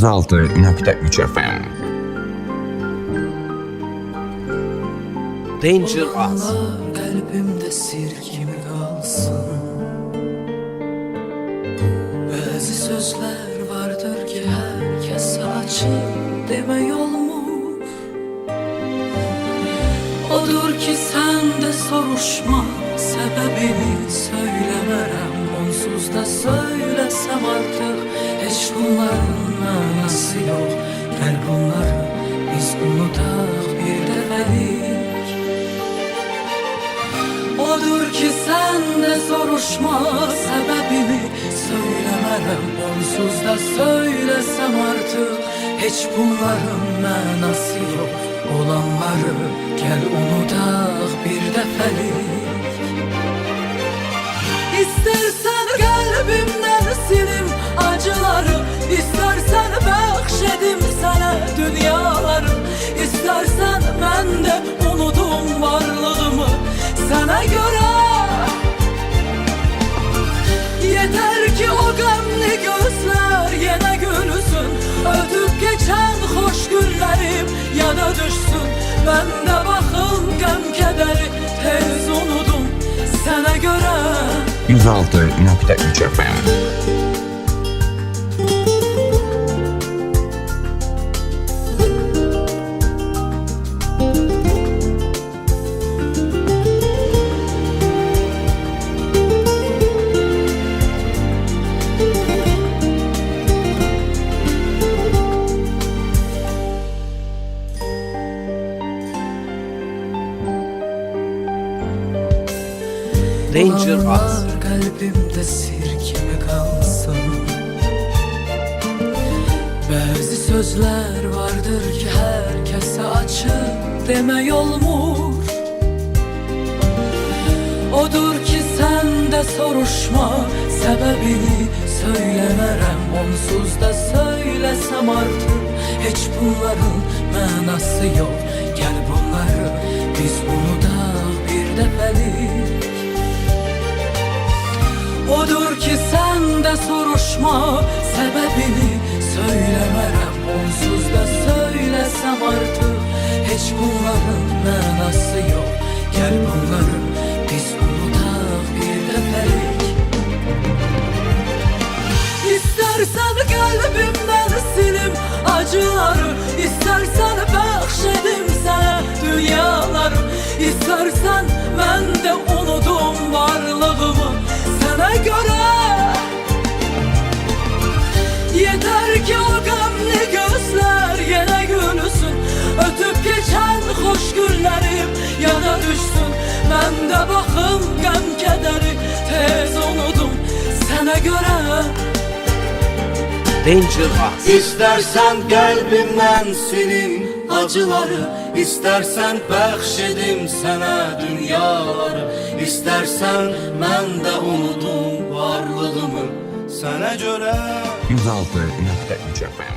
106.3 FM Danger Az. Kalbimde sir gibi kalsın. Bazı sözler vardır ki herkese açık deme yolmuş Odur ki sen de soruşma sebebini söylemerem Onsuz da söylesem artık hiç bunların Odur ki sen de soruşma sebebini Söylemerem onsuz da söylesem artık. Hiç bunların manası yok. Olanları gel unutak bir defelik de bakın gam kederi tez unudum sana göre. 106.3 FM Az. Olanlar kalbimde sir gibi kalsın? Bazı sözler vardır ki herkese açık deme yolmuş Odur ki sen de soruşma sebebini söylemerem. Onsuz da söylesem artık hiç bunların manası yok Odur ki sen de soruşma sebebini söylemerem Onsuz da söylesem artık hiç bunların manası yok. Gel bunları biz unutak bir defelik İstersen kalbimden silim acıları İstersen Ben de bakım gam kederi tez unudum sana göre. Danger Az. İstersen kalbimden silin acıları İstersen bəxşedim sənə dünyaları İstersen mən də unudum varlığımı Sənə görə 106.3 FM